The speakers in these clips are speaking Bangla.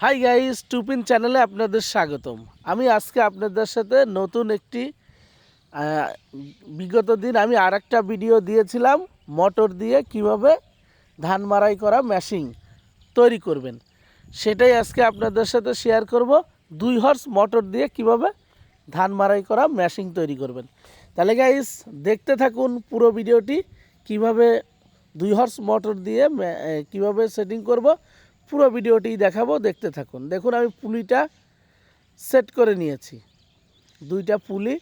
হাই গাইস টুপিন চ্যানেলে আপনাদের স্বাগতম। আমি আজকে আপনাদের সাথে নতুন একটি বিগত দিন আমি আর ভিডিও দিয়েছিলাম মোটর দিয়ে কীভাবে ধান মারাই করা মেশিন তৈরি করবেন। সেটাই আজকে আপনাদের সাথে শেয়ার করব। দুই হর্স মোটর দিয়ে কীভাবে ধান মারাই করা মেশিন তৈরি করবেন। তাহলে গাইস দেখতে থাকুন পুরো ভিডিওটি কীভাবে দুই হর্স মোটর দিয়ে কীভাবে সেটিং করব। পুরো ভিডিওটি দেখাবো, দেখতে থাকুন। দেখুন, আমি পুলিটা সেট করে নিয়েছি। দুইটা পুলি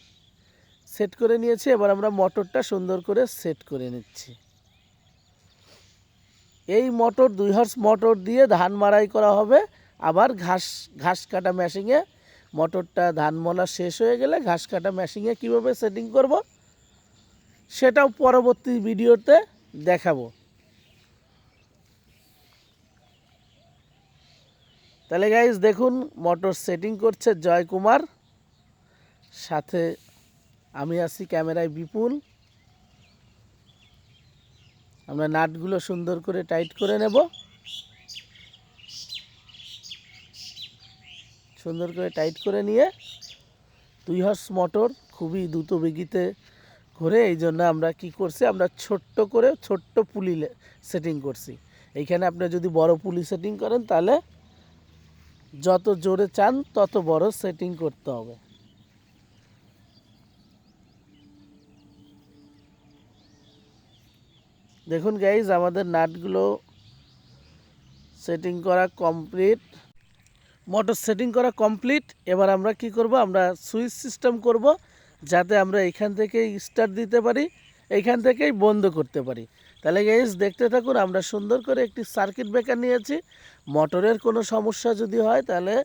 সেট করে নিয়েছি, এবার আমরা মোটরটা সুন্দর করে সেট করে নিচ্ছি। এই মোটর, দুই হর্স মোটর দিয়ে ধান মারাই করা হবে। আবার ঘাস ঘাস কাটা মেশিনে মোটরটা ধান মলা শেষ হয়ে গেলে ঘাস কাটা মেশিনে কীভাবে সেটিং করব, সেটাও পরবর্তী ভিডিওতে দেখাবো। তাহলে গাইজ দেখুন মোটর সেটিং করছে জয় কুমার। সাথে আমি আছি ক্যামেরায় বিপুল। আমরা নাটগুলো সুন্দর করে টাইট করে নেব। সুন্দর করে টাইট করে নিয়ে দুই হর্স মোটর খুবই দ্রুত বেগিতে ঘুরে। এই জন্য আমরা কি করছি, আমরা ছোট্ট করে ছোট্ট পুলি সেটিং করছি। এইখানে আপনি যদি বড় পুলি সেটিং করেন, তাহলে যত জোরে চান, তত বড় সেটিং করতে হবে। দেখুন গাইজ আমাদের নাটগুলো সেটিং করা কমপ্লিট মোটর সেটিং করা কমপ্লিট এবার আমরা কি করব? আমরা সুইচ সিস্টেম করব, যাতে আমরা এখান থেকে স্টার্ট দিতে পারি। এইখান থেকেই বন্ধ করতে পারি। তাহলে গাইজ দেখতে থাকুন, আমরা সুন্দর করে একটি সার্কিট ব্রেকার নিয়েছি। মোটরের কোনো সমস্যা যদি হয়, তাহলে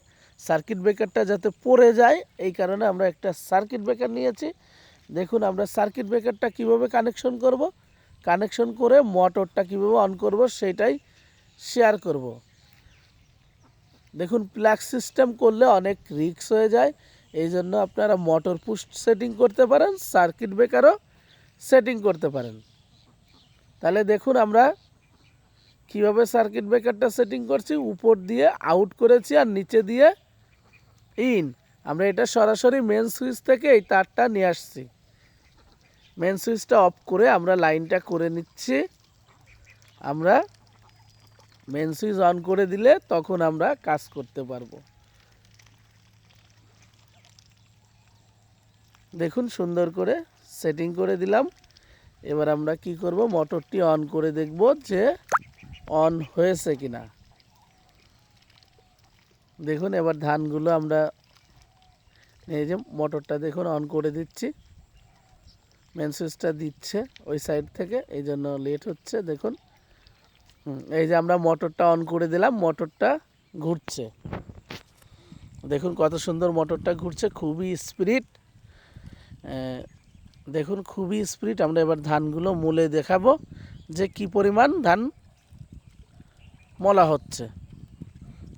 সার্কিট ব্রেকারটা যাতে পড়ে যায়, এই কারণে আমরা একটা সার্কিট ব্রেকার নিয়েছি। দেখুন, আমরা সার্কিট ব্রেকারটা কীভাবে কানেকশন করব? কানেকশন করে মোটরটা কীভাবে অন করব, সেটাই শেয়ার করব। দেখুন প্লাগ সিস্টেম করলে অনেক রিস্ক হয়ে যায়। এই জন্য আপনারা মোটর পুশ সেটিং করতে পারেন সার্কিট ব্রেকারও সেটিং করতে পারেন। তাহলে দেখুন আমরা কীভাবে সার্কিট ব্রেকারটা সেটিং করছি, উপর দিয়ে আউট করেছি আর নিচে দিয়ে ইন আমরা এটা সরাসরি মেন সুইচ থেকে এই তারটা নিয়ে আসছি। মেন সুইচটা অফ করে আমরা লাইনটা করে নিচ্ছি। আমরা মেন সুইচ অন করে দিলে তখন আমরা কাজ করতে পারব। দেখুন সুন্দর করে সেটিং করে দিলাম। এবার আমরা কি করব? মোটরটি অন করে দেখব যে অন হয়েছে কিনা। দেখুন, এবার ধানগুলো আমরা এই যে মোটরটা দেখুন অন করে দিচ্ছি। মেন সুইচটা দিচ্ছে ওই সাইড থেকে, এই জন্য লেট হচ্ছে, দেখুন। এই যে আমরা মোটরটা অন করে দিলাম মোটরটা ঘুরছে। দেখুন কত সুন্দর মোটরটা ঘুরছে, খুবই স্পিড দেখুন, খুবই স্পিড আমরা এবার ধানগুলো মূলে দেখাবো যে কি পরিমাণ ধান মলা হচ্ছে।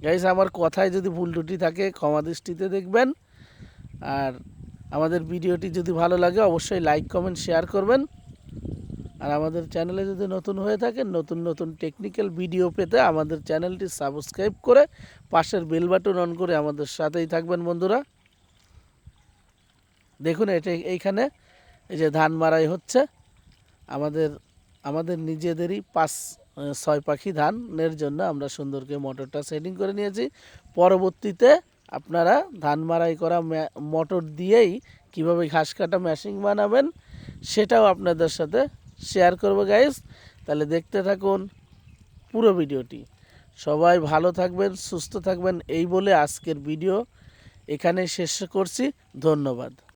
গাইস আমার কথায় যদি ভুল টুটি থাকে, ক্ষমা দৃষ্টিতে দেখবেন। আর আমাদের ভিডিওটি যদি ভালো লাগে, অবশ্যই লাইক কমেন্ট শেয়ার করবেন। আর আমাদের চ্যানেলে যদি নতুন হয়ে থাকেন, নতুন নতুন টেকনিক্যাল ভিডিও পেতে আমাদের চ্যানেলটি সাবস্ক্রাইব করে পাশের বেল বাটন অন করে আমাদের সাথেই থাকবেন, বন্ধুরা। দেখুন, এটা এইখানে এই যে ধান মারাই হচ্ছে, আমাদের আমাদের নিজেদেরই পাঁচ ছয় পাখি ধানের জন্য আমরা সুন্দরকে মোটরটা সেটিং করে নিয়েছি। পরবর্তীতে আপনারা ধান মারাই করা মোটর দিয়েই কীভাবে ঘাস কাটা মেশিন বানাবেন সেটাও আপনাদের সাথে শেয়ার করব গাইস তাহলে দেখতে থাকুন পুরো ভিডিওটি। সবাই ভালো থাকবেন, সুস্থ থাকবেন, এই বলে আজকের ভিডিও এখানে শেষ করছি। ধন্যবাদ।